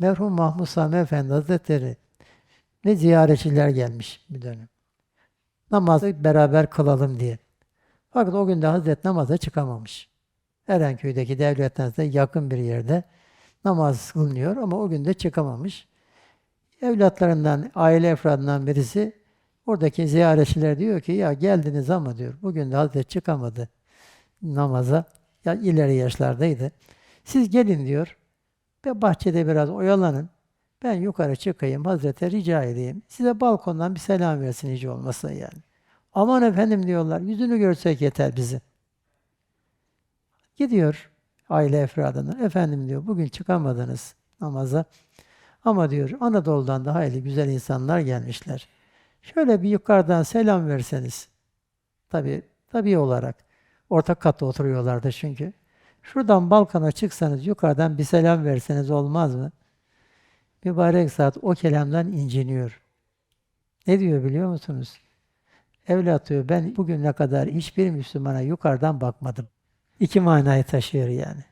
merhum Mahmud Sami Efendi Hazretleri ne ziyaretçiler gelmiş bir dönem. Namazı beraber kılalım diye. Fakat o gün de Hazret namaza çıkamamış. Erenköy'deki devletten yakın bir yerde namaz kılınıyor ama o gün de çıkamamış. Evlatlarından, aile efradından birisi oradaki ziyaretçiler diyor ki ya geldiniz ama diyor bugün de Hazret çıkamadı namaza. Ya ileri yaşlardaydı. Siz gelin diyor. Ve bahçede biraz oyalanın. Ben yukarı çıkayım Hazrete rica edeyim. Size balkondan bir selam versin hiç olmasa yani. Aman efendim diyorlar. Yüzünü görsek yeter bizi. Gidiyor aile efradına. Efendim diyor bugün çıkamadınız namaza. Ama diyor Anadolu'dan da hayli güzel insanlar gelmişler. Şöyle bir yukarıdan selam verseniz. Tabi tabi olarak. Ortak katta oturuyorlardı çünkü. Şuradan balkona çıksanız yukarıdan bir selam verseniz olmaz mı? Mübarek saat o kelamdan inciniyor. Ne diyor biliyor musunuz? Evlat diyor ben bugüne kadar hiçbir Müslümana yukarıdan bakmadım. İki manayı taşıyor yani.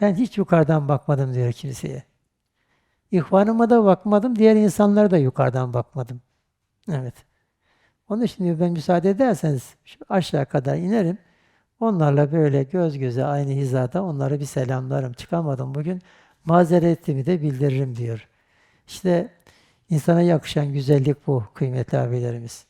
Ben hiç yukarıdan bakmadım diyor kimseye. İhvanıma da bakmadım, diğer insanlara da yukarıdan bakmadım. Evet. Onun için diyor ben müsaade ederseniz şu aşağı kadar inerim. Onlarla böyle göz göze aynı hizada onları bir selamlarım. Çıkamadım bugün. Mazeretimi de bildiririm diyor. İşte insana yakışan güzellik bu kıymetli abilerimiz.